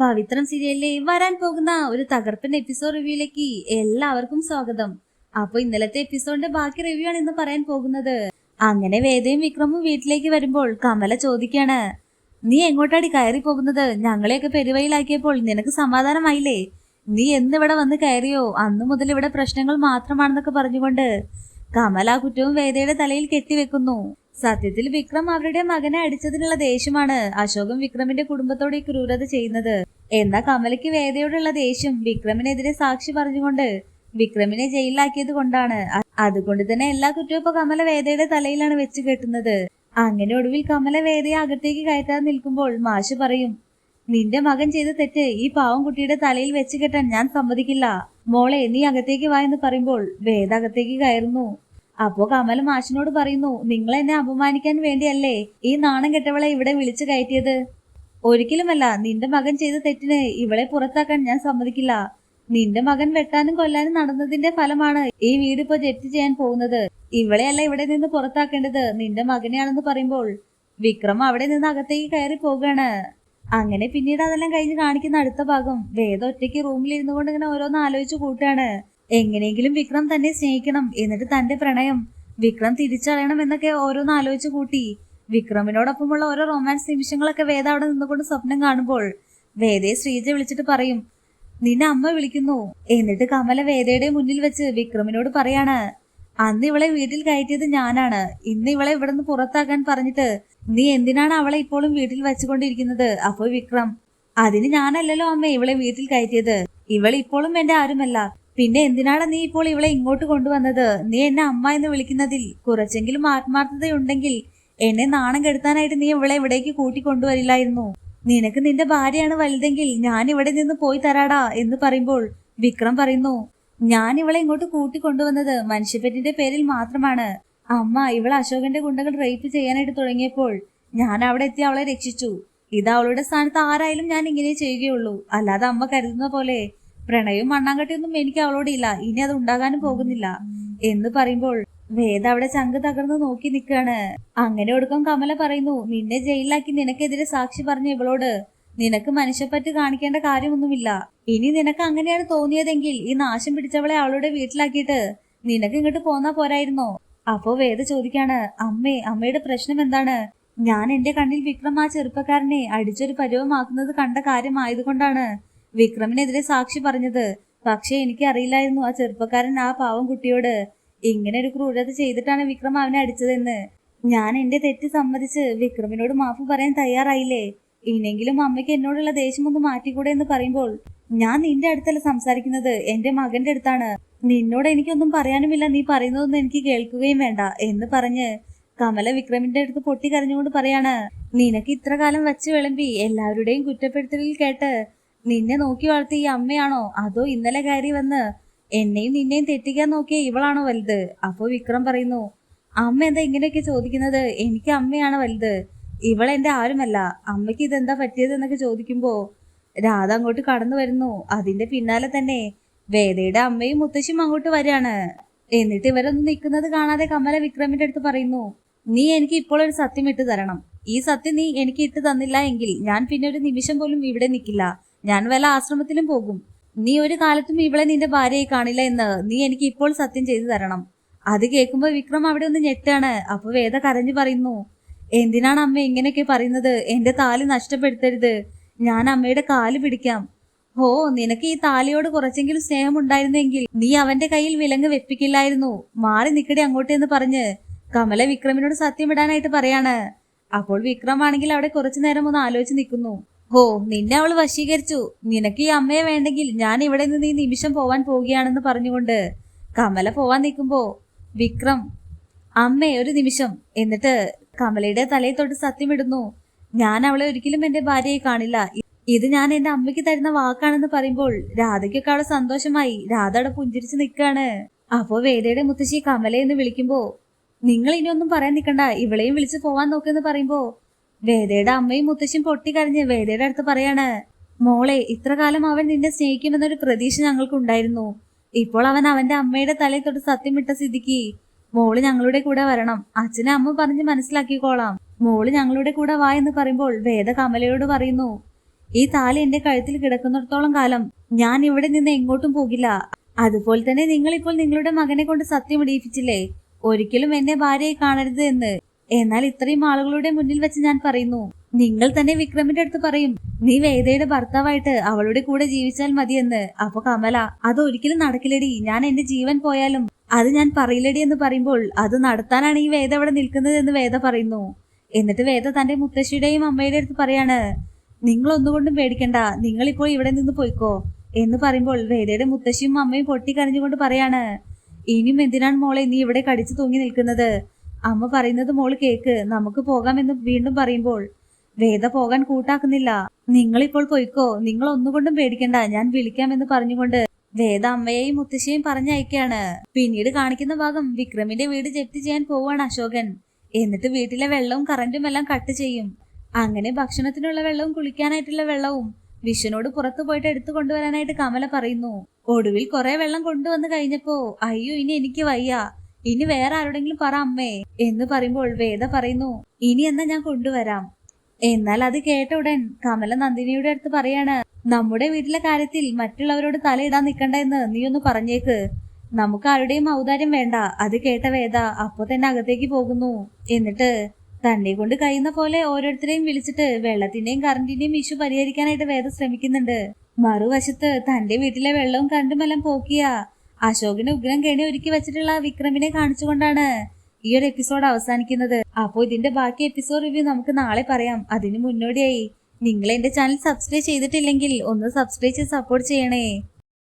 പവിത്രം സീരിയലിലെ വരാൻ പോകുന്ന ഒരു തകർപ്പൻ എപ്പിസോഡ് റിവ്യൂയിലേക്ക് എല്ലാവർക്കും സ്വാഗതം. അപ്പൊ ഇന്നലത്തെ എപ്പിസോഡിന്റെ ബാക്കി റിവ്യൂ ആണ് ഇന്ന് പറയാൻ പോകുന്നത്. അങ്ങനെ വേദയും വിക്രമും വീട്ടിലേക്ക് വരുമ്പോൾ കമല ചോദിക്കാണ് നീ എങ്ങോട്ടാടി കയറി പോകുന്നത്? ഞങ്ങളെയൊക്കെ പെരുവയിലാക്കിയപ്പോൾ നിനക്ക് സമാധാനമായില്ലേ? നീ എന്നിവിടെ വന്ന് കയറിയോ? അന്നു മുതൽ ഇവിടെ പ്രശ്നങ്ങൾ മാത്രമാണെന്നൊക്കെ പറഞ്ഞുകൊണ്ട് കമല കുറ്റവും വേദയുടെ തലയിൽ കെട്ടിവെക്കുന്നു. സത്യത്തിൽ വിക്രം അവരുടെ മകനെ അടിച്ചതിനുള്ള ദേഷ്യമാണ് അശോകം വിക്രമിന്റെ കുടുംബത്തോട് ഈ ക്രൂരത ചെയ്യുന്നത്. എന്നാ കമലയ്ക്ക് വേദയോടുള്ള ദേഷ്യം? വിക്രമിനെതിരെ സാക്ഷി പറഞ്ഞുകൊണ്ട് വിക്രമിനെ ജയിലിലാക്കിയത് കൊണ്ടാണ്. അതുകൊണ്ട് തന്നെ എല്ലാ കുറ്റവും ഇപ്പൊ കമല വേദയുടെ തലയിലാണ് വെച്ച് കെട്ടുന്നത്. അങ്ങനെ ഒടുവിൽ കമല വേദയെ അകത്തേക്ക് കയറ്റാതെ നിൽക്കുമ്പോൾ മാഷ് പറയും നിന്റെ മകൻ ചെയ്ത തെറ്റ് ഈ പാവം കുട്ടിയുടെ തലയിൽ വെച്ച് കെട്ടാൻ ഞാൻ സമ്മതിക്കില്ല. മോളെ നീ അകത്തേക്ക് വായെന്ന് പറയുമ്പോൾ വേദ അകത്തേക്ക് കയറുന്നു. അപ്പോ കമൽ മാഷിനോട് പറയുന്നു നിങ്ങൾ എന്നെ അപമാനിക്കാൻ വേണ്ടിയല്ലേ ഈ നാണം കെട്ടവളെ ഇവിടെ വിളിച്ചു കയറ്റിയത്? ഒരിക്കലുമല്ല നിന്റെ മകൻ ചെയ്ത തെറ്റിന് ഇവളെ പുറത്താക്കാൻ ഞാൻ സമ്മതിക്കില്ല. നിന്റെ മകൻ വെട്ടാനും കൊല്ലാനും നടന്നതിന്റെ ഫലമാണ് ഈ വീട് ഇപ്പൊ ജപ്തി ചെയ്യാൻ പോകുന്നത്. ഇവളെയല്ല ഇവിടെ നിന്ന് പുറത്താക്കേണ്ടത് നിന്റെ മകനെയാണെന്ന് പറയുമ്പോൾ. വിക്രം അവിടെ നിന്ന് അകത്തേക്ക് കയറി പോവുകയാണ് അങ്ങനെ പിന്നീട് അതെല്ലാം കഴിഞ്ഞ് കാണിക്കുന്ന അടുത്ത ഭാഗം വേദ ഒറ്റയ്ക്ക് റൂമിൽ ഇരുന്നു കൊണ്ട് ഇങ്ങനെ ഓരോന്ന് ആലോചിച്ച് കൂട്ടാണ് എങ്ങനെയെങ്കിലും വിക്രം തന്നെ സ്നേഹിക്കണം. എന്നിട്ട് തന്റെ പ്രണയം വിക്രം തിരിച്ചറിയണം എന്നൊക്കെ ഓരോന്ന് ആലോചിച്ചു കൂട്ടി. വിക്രമിനോടൊപ്പമുള്ള ഓരോ റൊമാൻസ് നിമിഷങ്ങളൊക്കെ വേദ അവിടെ നിന്നുകൊണ്ട് സ്വപ്നം കാണുമ്പോൾ വേദയെ ശ്രീജ വിളിച്ചിട്ട് പറയും നിന്നെ അമ്മ വിളിക്കുന്നു. എന്നിട്ട് കമല വേദയുടെ മുന്നിൽ വെച്ച് വിക്രമിനോട് പറയാണ് അന്ന് ഇവളെ വീട്ടിൽ കയറ്റിയത് ഞാനാണ്. ഇന്ന് ഇവളെ ഇവിടെ നിന്ന് പുറത്താക്കാൻ പറഞ്ഞിട്ട് നീ എന്തിനാണ് അവളെ ഇപ്പോഴും വീട്ടിൽ വെച്ചുകൊണ്ടിരിക്കുന്നത്? അപ്പോൾ വിക്രം അതിന് ഞാനല്ലല്ലോ അമ്മ ഇവളെ വീട്ടിൽ കയറ്റിയത്. ഇവൾ ഇപ്പോഴും എന്റെ ആരുമല്ല. പിന്നെ എന്തിനാണ് നീ ഇപ്പോൾ ഇവളെ ഇങ്ങോട്ട് കൊണ്ടുവന്നത്? നീ എന്നെ അമ്മ എന്ന് വിളിക്കുന്നതിൽ കുറച്ചെങ്കിലും ആത്മാർത്ഥതയുണ്ടെങ്കിൽ എന്നെ നാണം കെടുത്താനായിട്ട് നീ ഇവളെ ഇവിടേക്ക് കൂട്ടിക്കൊണ്ടുവരില്ലായിരുന്നു നിനക്ക് നിന്റെ ഭാര്യയാണ് വലുതെങ്കിൽ ഞാൻ ഇവിടെ നിന്ന് പോയി തരാടാ എന്ന് പറയുമ്പോൾ വിക്രം പറയുന്നു ഞാൻ ഇവളെ ഇങ്ങോട്ട് കൂട്ടിക്കൊണ്ടുവന്നത് മനുഷ്യപ്പറ്റിന്റെ പേരിൽ മാത്രമാണ്. അമ്മ ഇവൾ അശോകന്റെ ഗുണ്ടകൾ റേപ്പ് ചെയ്യാനായിട്ട് തുടങ്ങിയപ്പോൾ ഞാൻ അവിടെ എത്തി അവളെ രക്ഷിച്ചു. ഇത് അവളുടെ സ്ഥാനത്ത് ആരായാലും ഞാൻ ഇങ്ങനെ ചെയ്യുകയുള്ളൂ. അല്ലാതെ അമ്മ കരുതുന്ന പോലെ പ്രണയവും മണ്ണാങ്കട്ടിയൊന്നും എനിക്ക് അവളോട് ഇല്ല. ഇനി അത് ഉണ്ടാകാനും പോകുന്നില്ല. എന്ന് പറയുമ്പോൾ വേദ അവിടെ ചങ്ക് തകർന്ന് നോക്കി നിൽക്കാണ് അങ്ങനെ ഒടുക്കം കമല പറയുന്നു നിന്നെ ജയിലിലാക്കി നിനക്കെതിരെ സാക്ഷി പറഞ്ഞ ഇവളോട് നിനക്ക് മനുഷ്യപ്പറ്റ് കാണിക്കേണ്ട കാര്യമൊന്നുമില്ല. ഇനി നിനക്ക് അങ്ങനെയാണ് തോന്നിയതെങ്കിൽ ഈ നാശം പിടിച്ചവളെ അവളുടെ വീട്ടിലാക്കിയിട്ട് നിനക്ക് ഇങ്ങോട്ട് പോന്നാ പോരായിരുന്നോ? അപ്പോ വേദ ചോദിക്കാണ് അമ്മേ അമ്മയുടെ പ്രശ്നം എന്താണ്? ഞാൻ എന്റെ കണ്ണിൽ വിക്രം ആ ചെറുപ്പക്കാരനെ അടിച്ചൊരു പരിവമാക്കുന്നത് കണ്ട കാര്യമായതുകൊണ്ടാണ് വിക്രമിനെതിരെ സാക്ഷി പറഞ്ഞത്. പക്ഷെ എനിക്ക് അറിയില്ലായിരുന്നു ആ ചെറുപ്പക്കാരൻ ആ പാവം കുട്ടിയോട് ഇങ്ങനെ ഒരു ക്രൂരത ചെയ്തിട്ടാണ് വിക്രം അവനെ അടിച്ചതെന്ന്. ഞാൻ എന്റെ തെറ്റ് സമ്മതിച്ച് വിക്രമിനോട് മാപ്പ് പറയാൻ തയ്യാറായില്ലേ? ഇനെങ്കിലും അമ്മയ്ക്ക് എന്നോടുള്ള ദേഷ്യം ഒന്ന് മാറ്റിക്കൂടെ എന്ന് പറയുമ്പോൾ ഞാൻ നിന്റെ അടുത്തല്ല സംസാരിക്കുന്നത് എന്റെ മകന്റെ അടുത്താണ്. നിന്നോട് എനിക്കൊന്നും പറയാനുമില്ല നീ പറയുന്നതൊന്നും എനിക്ക് കേൾക്കുകയും വേണ്ട എന്ന് പറഞ്ഞ് കമല വിക്രമിന്റെ അടുത്ത് പൊട്ടി കരഞ്ഞുകൊണ്ട് പറയാണ് നിനക്ക് ഇത്ര കാലം വച്ച് വിളമ്പി എല്ലാവരുടെയും കുറ്റപ്പെടുത്തലിൽ കേട്ട് നിന്നെ നോക്കി വളർത്തിയ ഈ അമ്മയാണോ? അതോ ഇന്നലെ കയറി വന്ന് എന്നെയും നിന്നെയും തെറ്റിക്കാൻ നോക്കിയ ഇവളാണോ വലുത്? അപ്പോ വിക്രം പറയുന്നു അമ്മ എന്താ ഇങ്ങനെയൊക്കെ ചോദിക്കുന്നത്? എനിക്ക് അമ്മയാണ് വലുത്. ഇവളെന്റെ ആരുമല്ല. അമ്മയ്ക്ക് ഇതെന്താ പറ്റിയത് എന്നൊക്കെ ചോദിക്കുമ്പോ രാധ അങ്ങോട്ട് കടന്നു വരുന്നു. അതിന്റെ പിന്നാലെ തന്നെ വേദയുടെ അമ്മയും മുത്തശ്ശിയും അങ്ങോട്ട് വരികയാണ്. എന്നിട്ട് ഇവരൊന്നും നിൽക്കുന്നത് കാണാതെ കമല വിക്രമിന്റെ അടുത്ത് പറയുന്നു നീ എനിക്ക് ഇപ്പോൾ ഒരു സത്യം ഇട്ട് തരണം. ഈ സത്യം നീ എനിക്ക് ഇട്ട് തന്നില്ല എങ്കിൽ ഞാൻ പിന്നെ ഒരു നിമിഷം പോലും ഇവിടെ നിൽക്കില്ല. ഞാൻ വല്ല ആശ്രമത്തിലും പോകും. നീ ഒരു കാലത്തും ഇവളെ നിന്റെ ഭാര്യയെ കാണില്ല എന്ന് നീ എനിക്ക് ഇപ്പോൾ സത്യം ചെയ്തു തരണം. അത് കേൾക്കുമ്പോ വിക്രം അവിടെ ഒന്ന് ഞെട്ടാണ്. അപ്പൊ വേദ കരഞ്ഞു പറയുന്നു എന്തിനാണ് അമ്മ ഇങ്ങനെയൊക്കെ പറയുന്നത്? എന്റെ താലി നഷ്ടപ്പെടുത്തരുത്. ഞാൻ അമ്മയുടെ കാൽ പിടിക്കാം. ഹോ നിനക്ക് ഈ താലിയോട് കുറച്ചെങ്കിലും സ്നേഹം ഉണ്ടായിരുന്നെങ്കിൽ നീ അവന്റെ കയ്യിൽ വിലങ്ങ് വെപ്പിക്കില്ലായിരുന്നു. മാറി നിക്കടി അങ്ങോട്ട് എന്ന് പറഞ്ഞ് കമല വിക്രമിനോട് സത്യം ഇടാനായിട്ട് പറയാണ്. അപ്പോൾ വിക്രം ആണെങ്കിൽ അവിടെ കുറച്ചു നേരം ഒന്ന് ആലോചിച്ച് നിൽക്കുന്നു. ഹോ നിന്നെ അവൾ വശീകരിച്ചു. നിനക്ക് ഈ അമ്മയെ വേണ്ടെങ്കിൽ ഞാൻ ഇവിടെ നിന്ന് ഈ നിമിഷം പോവാൻ പോവുകയാണെന്ന് പറഞ്ഞുകൊണ്ട് കമല പോവാൻ നിൽക്കുമ്പോ വിക്രം അമ്മേ ഒരു നിമിഷം. എന്നിട്ട് കമലയുടെ തലയിൽ തൊട്ട് സത്യമിടുന്നു ഞാൻ അവളെ ഒരിക്കലും എന്റെ ഭാര്യയെ കാണില്ല. ഇത് ഞാൻ എന്റെ അമ്മയ്ക്ക് തരുന്ന വാക്കാണെന്ന് പറയുമ്പോൾ രാധയ്ക്കൊക്കെ അവളെ സന്തോഷമായി. രാധ അവിടെ പുഞ്ചിരിച്ച് നിൽക്കാണ് അപ്പോ വേദയുടെ മുത്തശ്ശി കമലയെന്ന് വിളിക്കുമ്പോ നിങ്ങൾ ഇനിയൊന്നും പറയാൻ നിൽക്കണ്ട. ഇവളെയും വിളിച്ച് പോവാൻ നോക്കെന്ന് പറയുമ്പോ വേദയുടെ അമ്മയും മുത്തശ്ശിയും പൊട്ടിക്കരഞ്ഞ് വേദയുടെ അടുത്ത് പറയാണ് മോളെ ഇത്ര കാലം അവൻ നിന്നെ സ്നേഹിക്കുമെന്നൊരു പ്രതീക്ഷ ഞങ്ങൾക്കുണ്ടായിരുന്നു. ഇപ്പോൾ അവൻ അവന്റെ അമ്മയുടെ തലയിൽ തൊട്ട് സത്യമിട്ട സ്ഥിതിക്ക് മോൾ ഞങ്ങളുടെ കൂടെ വരണം. അച്ഛനെ അമ്മ പറഞ്ഞ് മനസ്സിലാക്കിക്കോളാം. മോൾ ഞങ്ങളുടെ കൂടെ വാ എന്ന് പറയുമ്പോൾ വേദ കമലയോട് പറയുന്നു ഈ താലി എന്റെ കഴുത്തിൽ കിടക്കുന്നിടത്തോളം കാലം ഞാൻ ഇവിടെ നിന്ന് എങ്ങോട്ടും പോകില്ല. അതുപോലെ തന്നെ നിങ്ങൾ ഇപ്പോൾ നിങ്ങളുടെ മകനെ കൊണ്ട് സത്യം ഇടിയിപ്പിച്ചില്ലേ? ഒരിക്കലും എന്നെ ഭാര്യയെ കാണരുത് എന്ന് എന്നാൽ ഇത്രയും ആളുകളുടെ മുന്നിൽ വെച്ച് ഞാൻ പറയുന്നു നിങ്ങൾ തന്നെ വിക്രമിന്റെ അടുത്ത് പറയും നീ വേദയുടെ ഭർത്താവായിട്ട് അവളുടെ കൂടെ ജീവിച്ചാൽ മതിയെന്ന്. അപ്പൊ കമല അത് ഒരിക്കലും നടക്കില്ലടി. ഞാൻ എന്റെ ജീവൻ പോയാലും അത് ഞാൻ പറയില്ലടി എന്ന് പറയുമ്പോൾ അത് നടത്താനാണ് ഈ വേദ അവിടെ നിൽക്കുന്നത് എന്ന് വേദ പറയുന്നു. എന്നിട്ട് വേദ തന്റെ മുത്തശ്ശിയുടെയും അമ്മയുടെ അടുത്ത് പറയാണ് നിങ്ങൾ ഒന്നുകൊണ്ടും പേടിക്കണ്ട. നിങ്ങൾ ഇപ്പോൾ ഇവിടെ നിന്ന് പോയിക്കോ. എന്ന് പറയുമ്പോൾ വേദയുടെ മുത്തശ്ശിയും അമ്മയും പൊട്ടി കരഞ്ഞുകൊണ്ട് പറയാണ് ഇനിയും എന്തിനാണ് മോളെ നീ ഇവിടെ കടിച്ചു തൂങ്ങി നിൽക്കുന്നത്? അമ്മ പറയുന്നത് മോൾ കേക്ക്. നമുക്ക് പോകാമെന്ന് വീണ്ടും പറയുമ്പോൾ വേദ പോകാൻ കൂട്ടാക്കുന്നില്ല. നിങ്ങളിപ്പോൾ പോയിക്കോ. നിങ്ങൾ ഒന്നുകൊണ്ടും പേടിക്കണ്ട. ഞാൻ വിളിക്കാമെന്ന് പറഞ്ഞുകൊണ്ട് വേദ അമ്മയെയും മുത്തശ്ശിയെയും പറഞ്ഞയക്കാണ്. പിന്നീട് കാണിക്കുന്ന ഭാഗം വിക്രമിന്റെ വീട് ജപ്തി ചെയ്യാൻ പോവാണ് അശോകൻ. എന്നിട്ട് വീട്ടിലെ വെള്ളവും കറണ്ടും എല്ലാം കട്ട് ചെയ്യും. അങ്ങനെ ഭക്ഷണത്തിനുള്ള വെള്ളവും കുളിക്കാനായിട്ടുള്ള വെള്ളവും വിഷുനോട് പുറത്തു പോയിട്ട് എടുത്തു കൊണ്ടുവരാനായിട്ട് കമല പറയുന്നു. ഒടുവിൽ കുറെ വെള്ളം കൊണ്ടുവന്ന് കഴിഞ്ഞപ്പോ അയ്യോ ഇനി എനിക്ക് വയ്യ. ഇനി വേറെ ആരോടെങ്കിലും പറ അമ്മേ. എന്ന് പറയുമ്പോൾ വേദ പറയുന്നു ഇനി എന്നാ ഞാൻ കൊണ്ടുവരാം. എന്നാൽ അത് കേട്ട ഉടൻ കമല നന്ദിനിയുടെ അടുത്ത് പറയാണ് നമ്മുടെ വീട്ടിലെ കാര്യത്തിൽ മറ്റുള്ളവരോട് തലയിടാൻ നിൽക്കണ്ട എന്ന് നീ ഒന്ന് പറഞ്ഞേക്ക്. നമുക്ക് ആരുടെയും ഔദാര്യം വേണ്ട. അത് കേട്ട വേദ അപ്പൊ തന്നെ അകത്തേക്ക് പോകുന്നു. എന്നിട്ട് തന്നെ കൊണ്ട് കഴിയുന്ന പോലെ ഓരോരുത്തരെയും വിളിച്ചിട്ട് വെള്ളത്തിന്റെയും കറണ്ടിന്റെയും ഇഷ്യൂ പരിഹരിക്കാനായിട്ട് വേദ ശ്രമിക്കുന്നുണ്ട്. മറുവശത്ത് തന്റെ വീട്ടിലെ വെള്ളവും കണ്ടുമെല്ലാം പോക്കിയ. അശോകിന് ഉഗ്രം കെണി ഒരുക്കി വെച്ചിട്ടുള്ള വിക്രമിനെ കാണിച്ചുകൊണ്ടാണ് ഈ ഒരു എപ്പിസോഡ് അവസാനിക്കുന്നത്. അപ്പോൾ ഇതിന്റെ ബാക്കി എപ്പിസോഡ് റിവ്യൂ നമുക്ക് നാളെ പറയാം. അതിന് മുന്നോടിയായി. നിങ്ങൾ എന്റെ ചാനൽ സബ്സ്ക്രൈബ് ചെയ്തിട്ടില്ലെങ്കിൽ ഒന്ന് സബ്സ്ക്രൈബ് ചെയ്ത് സപ്പോർട്ട് ചെയ്യണേ.